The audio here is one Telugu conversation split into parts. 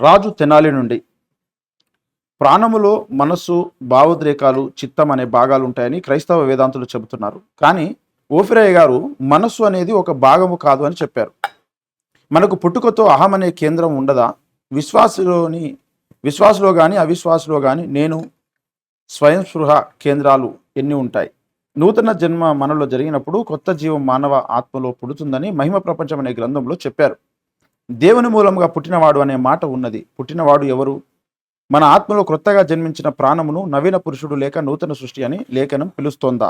రాజు తెనాలి నుండి. ప్రాణములో మనస్సు భావోద్రేకాలు చిత్తం అనే భాగాలు ఉంటాయని క్రైస్తవ వేదాంతులు చెబుతున్నారు. కానీ ఓఫిరయ్య గారు మనస్సు అనేది ఒక భాగము కాదు అని చెప్పారు. మనకు పుట్టుకతో అహం అనే కేంద్రం ఉండదా? విశ్వాసలోని విశ్వాసలో కానీ అవిశ్వాసలో కానీ నేను స్వయం స్పృహ కేంద్రాలు ఎన్ని ఉంటాయి? నూతన జన్మ మనలో జరిగినప్పుడు కొత్త జీవం మానవ ఆత్మలో పుడుతుందని మహిమ ప్రపంచం అనే గ్రంథంలో చెప్పారు. దేవుని మూలంగా పుట్టినవాడు అనే మాట ఉన్నది. పుట్టినవాడు ఎవరు? మన ఆత్మలో క్రొత్తగా జన్మించిన ప్రాణమును నవీన పురుషుడు లేక నూతన సృష్టి అని లేఖనం పిలుస్తోందా?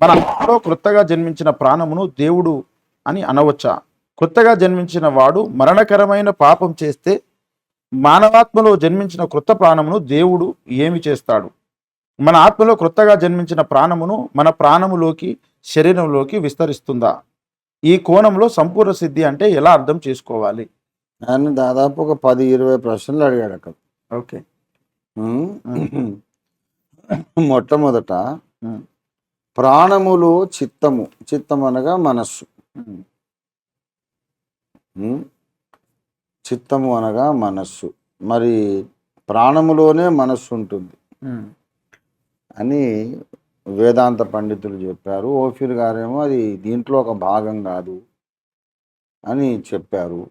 మన ఆత్మలో క్రొత్తగా జన్మించిన ప్రాణమును దేవుడు అని అనవచ్చా? కొత్తగా జన్మించిన వాడు మరణకరమైన పాపం చేస్తే మానవాత్మలో జన్మించిన క్రొత్త ప్రాణమును దేవుడు ఏమి చేస్తాడు? మన ఆత్మలో క్రొత్తగా జన్మించిన ప్రాణమును మన ప్రాణములోకి శరీరంలోకి విస్తరిస్తుందా? ఈ కోణంలో సంపూర్ణ సిద్ధి అంటే ఎలా అర్థం చేసుకోవాలి? ఆయన దాదాపు ఒక పది ఇరవై ప్రశ్నలు అడిగాడు అక్కడ. ఓకే. మొట్టమొదట. ప్రాణములు చిత్తము. చిత్తం అనగా మనస్సు. చిత్తము అనగా మనస్సు. మరి ప్రాణములోనే మనస్సు ఉంటుంది. అని వేదాంత పండితులు చెప్పారు ఓఫీర్ గారేమో అది దీంట్లో ఒక భాగం కాదు అని చెప్పారు.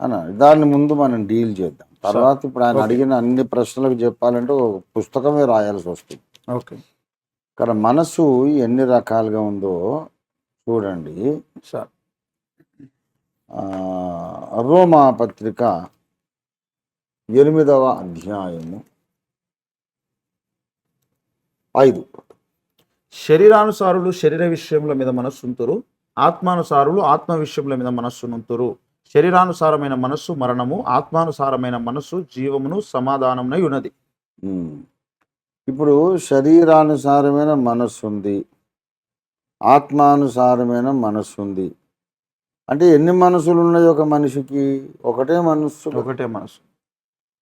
అని దాన్ని ముందు మనం డీల్ చేద్దాం. తర్వాత ఇప్పుడు ఆయన. అడిగిన అన్ని ప్రశ్నలకు చెప్పాలంటే ఒక పుస్తకమే రాయాల్సి వస్తుంది. ఓకే. ఇక్కడ మనసు ఎన్ని రకాలుగా ఉందో చూడండి. సార్. రోమా పత్రిక ఎనిమిదవ అధ్యాయము. ఐదు. శరీరానుసారులు శరీర విషయముల మీద మనస్సుంతురు. ఆత్మానుసారులు ఆత్మ విషయముల మీద మనస్సునుంతురు. శరీరానుసారమైన మనస్సు మరణము ఆత్మానుసారమైన మనస్సు జీవమును సమాధానమునై ఉన్నది. ఇప్పుడు శరీరానుసారమైన మనస్సు ఉంది ఆత్మానుసారమైన మనస్సు ఉంది అంటే ఎన్ని మనసులు ఉన్నాయి ఒక మనిషికి? ఒకటే మనస్సు. ఒకటే మనస్సు.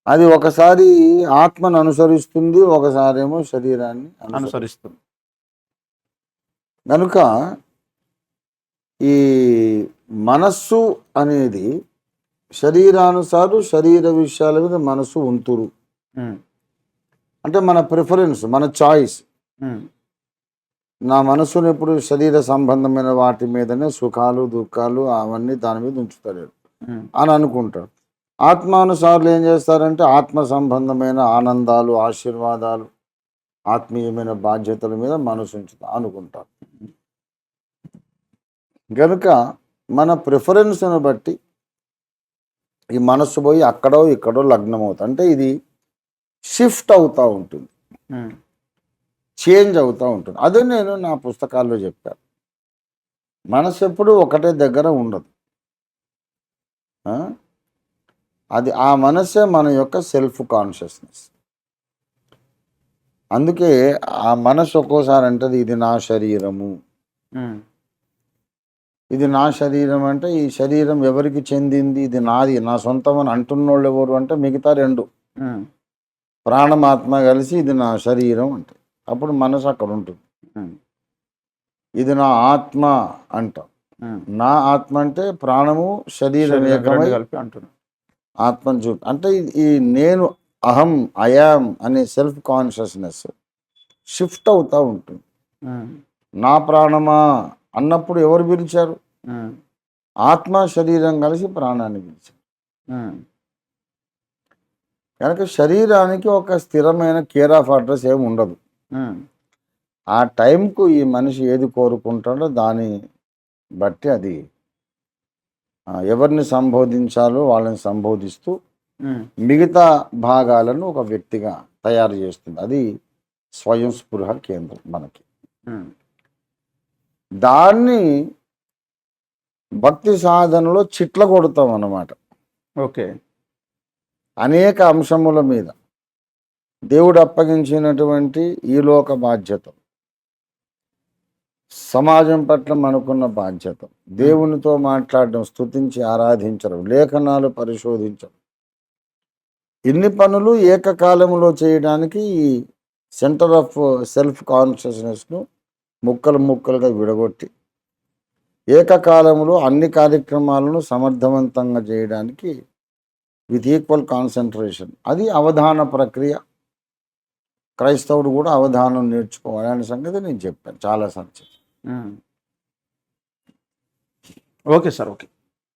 అది ఒకసారి ఆత్మను అనుసరిస్తుంది ఒకసారి ఏమో శరీరాన్ని అనుసరి అనుసరిస్తుంది. కనుక ఈ మనస్సు అనేది శరీరానుసారు శరీర విషయాల మీద మనస్సు ఉంతురు. ఉమ్, అంటే మన ప్రిఫరెన్స్ మన చాయిస్. నా మనసును ఎప్పుడు శరీర సంబంధమైన వాటి మీదనే సుఖాలు దుఃఖాలు అవన్నీ దాని మీద ఉంచుతాడు అని అనుకుంటాడు ఆత్మానుసారులు ఏం చేస్తారంటే ఆత్మ సంబంధమైన ఆనందాలు ఆశీర్వాదాలు ఆత్మీయమైన బాధ్యతల మీద మనసు ఉంచుతా అనుకుంటారు. కనుక మన ప్రిఫరెన్స్ను బట్టి ఈ మనస్సు పోయి అక్కడో ఇక్కడో లగ్నం అవుతుంది అంటే ఇది షిఫ్ట్ అవుతూ ఉంటుంది. చేంజ్ అవుతూ ఉంటుంది. అదే నేను నా పుస్తకాల్లో చెప్పాను మనసు ఎప్పుడు ఒకటే దగ్గర ఉండదు? అది ఆ మనసే మన యొక్క సెల్ఫ్ కాన్షియస్నెస్. అందుకే ఆ మనసు ఒక్కోసారి అంటది ఇది నా శరీరము. ఇది నా శరీరం అంటే ఈ శరీరం ఎవరికి చెందింది? ఇది నాది నా సొంతం అని అంటున్నోళ్ళు ఎవరు అంటే మిగతా రెండు. ప్రాణమాత్మ కలిసి ఇది నా శరీరం అంటే అప్పుడు మనసు అక్కడ ఉంటుంది. ఇది నా ఆత్మ అంటాం. నా ఆత్మ అంటే ప్రాణము శరీరం ఏకమై కలిపి అంటున్నా. ఆత్మను చూ అంటే ఈ- నేను అహం అయామ్ అనే సెల్ఫ్ కాన్షియస్నెస్ షిఫ్ట్ అవుతూ ఉంటుంది. నా ప్రాణమా అన్నప్పుడు ఎవరు పిలిచారు? ఆత్మ శరీరం కలిసి ప్రాణాన్ని పిలిచారు. కనుక శరీరానికి ఒక స్థిరమైన కేర్ ఆఫ్ అడ్రస్ ఏమి ఉండదు. ఆ టైంకు ఈ మనిషి ఏది కోరుకుంటాడో దాన్ని బట్టి అది ఎవరిని సంబోధించాలో వాళ్ళని సంబోధిస్తూ మిగతా భాగాలను ఒక వ్యక్తిగా తయారు చేస్తుంది. అది స్వయం స్పృహ కేంద్రం మనకి. దాన్ని భక్తి సాధనలో చిట్ల కొడతాం అన్నమాట. ఓకే. అనేక అంశముల మీద దేవుడు అప్పగించినటువంటి ఈ లోక బాధ్యత. సమాజం పట్ల మనకున్న బాధ్యత. దేవునితో మాట్లాడడం స్థుతించి ఆరాధించడం లేఖనాలు పరిశోధించడం. ఇన్ని పనులు ఏకకాలంలో చేయడానికి ఈ సెంటర్ ఆఫ్ సెల్ఫ్ కాన్షియస్నెస్ను ముక్కలు ముక్కలుగా విడగొట్టి ఏకకాలంలో అన్ని కార్యక్రమాలను సమర్థవంతంగా చేయడానికి విత్ ఈక్వల్ కాన్సన్ట్రేషన్ అది అవధాన ప్రక్రియ. క్రైస్తవుడు కూడా అవధానం నేర్చుకోవాలి అనే సంగతి నేను చెప్పాను. చాలా సంచలనం ఓకే సార్ ఓకే